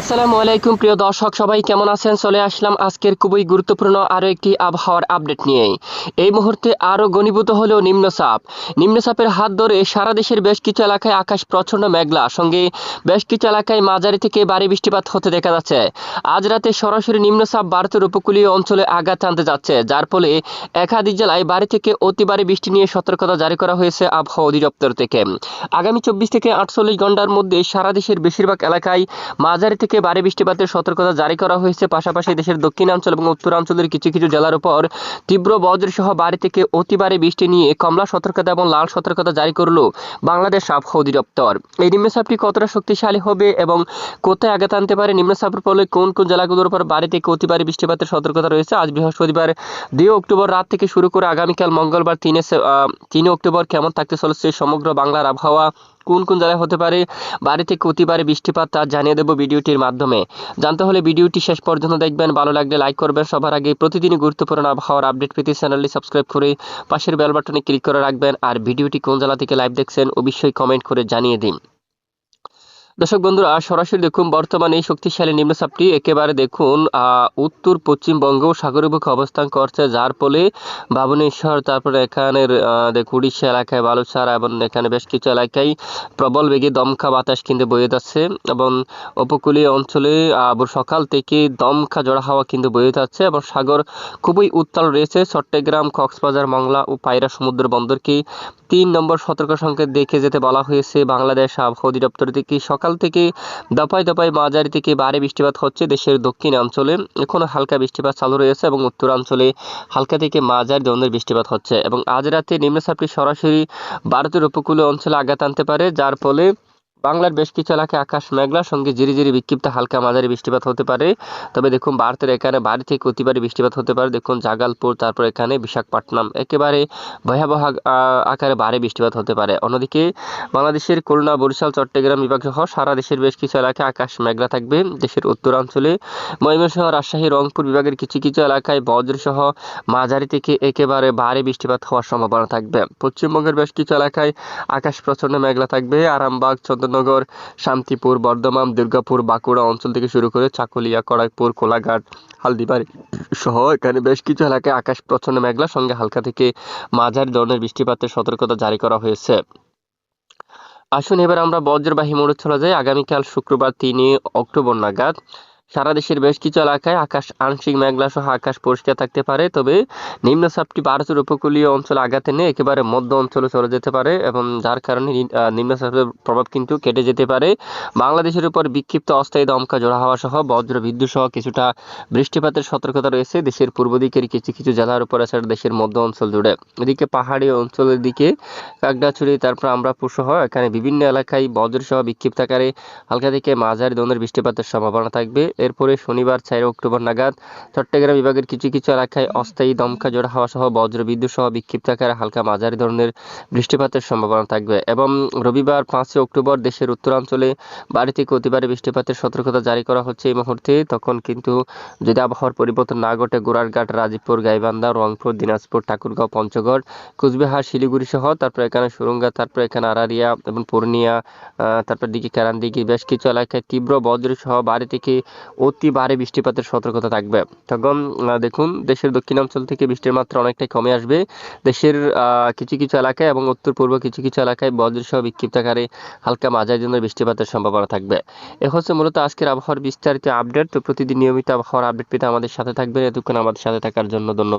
আসসালামু আলাইকুম, প্রিয় দর্শক, সবাই কেমন আছেন? চলে আসলাম আজকের খুবই গুরুত্বপূর্ণ আরও একটি আবহাওয়ার আপডেট নিয়ে এই মুহূর্তে আরও ঘনীভূত হলো নিম্নচাপ। নিম্নচাপের হাত ধরে সারা দেশের বেশ কিছু এলাকায় আকাশ প্রচণ্ড মেঘলা। সঙ্গে বেশ কিছু এলাকায় মাঝারি থেকে ভারী বৃষ্টিপাত হতে দেখা যাচ্ছে। আজ রাতে সরাসরি নিম্নচাপ ভারতের উপকূলীয় অঞ্চলে আঘাত আনতে যাচ্ছে। যার ফলে একাধিক জেলায় বাড়ি থেকে অতি ভারী বৃষ্টি নিয়ে সতর্কতা জারি করা হয়েছে আবহাওয়া অধিদপ্তর থেকে। আগামী চব্বিশ থেকে আটচল্লিশ ঘণ্টার মধ্যে সারা দেশের বেশিরভাগ এলাকায় মাঝারি থেকে ভারী বৃষ্টিপাতের সতর্কতা জারি করা হয়েছে। পাশাপাশি দেশের দক্ষিণাঞ্চল এবং উত্তরাঞ্চলের কিছু কিছু জেলার উপর তীব্র বজ্রসহ বাড়ি থেকে অতি ভারী বৃষ্টি নিয়ে কমলা সতর্কতা এবং লাল সতর্কতা জারি করল বাংলাদেশ আবহাওয়া অধিদপ্তর এই নিম্নচাপটি কতটা শক্তিশালী হবে এবং কোথায় আঘাত আনতে পারে? নিম্নচাপের ফলে কোন কোন জেলাগুলোর উপর বাড়ি থেকে অতি ভারী বৃষ্টিপাতের সতর্কতা রয়েছে? আজ বৃহস্পতিবার দুই অক্টোবর রাত থেকে শুরু করে আগামীকাল মঙ্গলবার তিনে তিনে অক্টোবর কেমন থাকতে চলেছে সমগ্র বাংলার আবহাওয়া কোন কোন জায়গায় হতে পারে, বাড়ি থেকে অতি ভারী বৃষ্টিপাত, তা জানিয়ে দেবো ভিডিওটির মাধ্যমে। জানতে হলে ভিডিওটি শেষ পর্যন্ত দেখবেন, ভালো লাগলে লাইক করবেন। সবার আগে প্রতিদিনই গুরুত্বপূর্ণ আবহাওয়ার আপডেট পেতে চ্যানেলটি সাবস্ক্রাইব করে পাশের বেল বাটনে ক্লিক করে রাখবেন। আর ভিডিওটি কোন জেলা থেকে লাইভ দেখছেন, অবশ্যই কমেন্ট করে জানিয়ে দিন। দর্শক বন্ধুরা, সরাসরি দেখুন, বর্তমানে এই শক্তিশালী নিম্নচাপটি একেবারে দেখুন উত্তর, পশ্চিম বুকে অবস্থান করছে। যার ফলে ভুবনেশ্বর, তারপরে এখানের দেখ উড়িষ্যা এলাকায় বালুচার এবং এখানে বেশ কিছু এলাকায় প্রবল বেগে দমকা বাতাস কিন্তু বয়ে যাচ্ছে এবং উপকূলীয় অঞ্চলে সকাল থেকে দমকা জোড়া হাওয়া কিন্তু বয়ে যাচ্ছে এবং সাগর খুবই উত্তাল রয়েছে। চট্টগ্রাম, কক্সবাজার মংলা ও পায়রা সমুদ্র বন্দরকে তিন নম্বর সতর্ক সংকেত দেখে যেতে বলা হয়েছে। বাংলাদেশ আবহাওয়া অধিদপ্তর থেকে সকাল থেকে দফায় দফায় মাঝারি থেকে ভারী বৃষ্টিপাত হচ্ছে দেশের দক্ষিণাঞ্চলে এখনও এখনও হালকা বৃষ্টিপাত চালু রয়েছে এবং উত্তরাঞ্চলে হালকা থেকে মাঝারি ধরনের বৃষ্টিপাত হচ্ছে এবং আজ রাতে নিম্নচাপটি সরাসরি ভারতের উপকূলীয় অঞ্চলে আঘাত আনতে পারে, যার ফলে বাংলার বেশ কিছু এলাকায় আকাশ মেঘলা, সঙ্গে জিরি জিরি বিক্ষিপ্ত হালকা মাঝারি বৃষ্টিপাত হতে পারে। তবে দেখুন, ভারতের এখানে বাড়ি থেকে অতিবারী বৃষ্টিপাত হতে পারে। দেখুন, জাগালপুর, তারপর এখানে বিশাখাপট্টনম, একেবারে ভয়াবহ আকারে ভারী বৃষ্টিপাত হতে পারে। অন্যদিকে, বাংলাদেশের খুলনা, বরিশাল, চট্টগ্রাম বিভাগ সহ সারা দেশের বেশ কিছু এলাকায় আকাশ মেঘলা থাকবে। দেশের উত্তরাঞ্চলে ময়মনসিংহ, রাজশাহী, রংপুর বিভাগের কিছু কিছু এলাকায় বজ্রসহ মাঝারি থেকে একেবারে ভারী বৃষ্টিপাত হওয়ার সম্ভাবনা থাকবে। পশ্চিমবঙ্গের বেশ কিছু এলাকায় আকাশ প্রচণ্ড মেঘলা থাকবে। আরামবাগ চন্দননগর শান্তিপুর, বর্ধমান, দুর্গাপুর, বাঁকুড়া অঞ্চল থেকে শুরু করে চাকুলিয়া, কড়াইপুর, কোলাঘাট, হালদিবাড়ি সহ এখানে বেশ কিছু এলাকায় আকাশ প্রচ্ছন্ন মেঘলা। সঙ্গে হালকা থেকে মাঝারি ধরনের বৃষ্টিপাতের সতর্কতা জারি করা হয়েছে। আসুন এবার আমরা বজ্রবাহী মোড়ে চলে যাই। আগামীকাল শুক্রবার তিনি অক্টোবর নাগাদ সারা দেশের বেশ কিছু এলাকায় আকাশ আংশিক মেঘলা সহ আকাশ পরিষ্কার থাকতে পারে, তবে নিম্নচাপটি ভারতের উপকূলীয় অঞ্চলে আঘাত এনে একেবারে মধ্য অঞ্চলে চলে যেতে পারে এবং যার কারণে নিম্নচাপের প্রভাব কিন্তু কেটে যেতে পারে। বাংলাদেশের উপর বিক্ষিপ্ত অস্থায়ী দমকা জোড়া হাওয়া সহ বজ্র বিদ্যুৎ সহ কিছুটা বৃষ্টিপাতের সতর্কতা রয়েছে। দেশের পূর্ব দিকের কিছু কিছু জেলার উপর এছাড়া দেশের মধ্য অঞ্চল জুড়ে। এদিকে পাহাড়ি অঞ্চলের দিকে কাকড়াছড়ি তারপর আমরাপুর সহ এখানে বিভিন্ন এলাকায় বজ্র সহ বিক্ষিপ্ত আকারে হালকা থেকে মাঝারি ধরনের বৃষ্টিপাতের সম্ভাবনা থাকবে। এরপরে শনিবার চার অক্টোবর নাগাদ চট্টগ্রাম বিভাগের কিছু কিছু এলাকায় অস্থায়ী দমকা জোড়া হাওয়া সহ বজ্র বিদ্যুৎ সহ বিক্ষিপ্ত আকারে হালকা মাঝারি ধরনের বৃষ্টিপাতের সম্ভাবনা থাকবে এবং রবিবার পাঁচই অক্টোবর দেশের উত্তরাঞ্চলে বাড়ি থেকে অতিবারে বৃষ্টিপাতের সতর্কতা জারি করা হচ্ছে এই মুহূর্তে। তখন কিন্তু যদি আবহাওয়ার পরিবর্তন না ঘটে, গোড়ারঘাট, রাজীবপুর, গাইবান্ধা, রংপুর, দিনাজপুর, ঠাকুরগাঁও, পঞ্চগড়, কুচবিহার, শিলিগুড়ি সহ, তারপর এখানে সুরঙ্গা, তারপর এখানে আরারিয়া এবং পূর্ণিয়া তারপর দিকে কারান দিকে বেশ কিছু এলাকায় তীব্র বজ্র সহ বাড়ি থেকে অতি ভারী বৃষ্টিপাতের সতর্কতা থাকবে। তখন দেখুন, দেশের দক্ষিণাঞ্চল থেকে বৃষ্টির মাত্রা অনেকটাই কমে আসবে। দেশের কিছু কিছু এলাকায় এবং উত্তর পূর্ব কিছু কিছু এলাকায় বজ্র সহ বিক্ষিপ্ত আকারে হালকা মাঝারি ধরনের বৃষ্টিপাতের সম্ভাবনা থাকবে। এ হচ্ছে মূলত আজকের আবহাওয়ার বিস্তারিত আপডেট। তো প্রতিদিন নিয়মিত আবহাওয়ার আপডেট পেতে আমাদের সাথে থাকবেন। এতক্ষণ আমাদের সাথে থাকার জন্য ধন্যবাদ।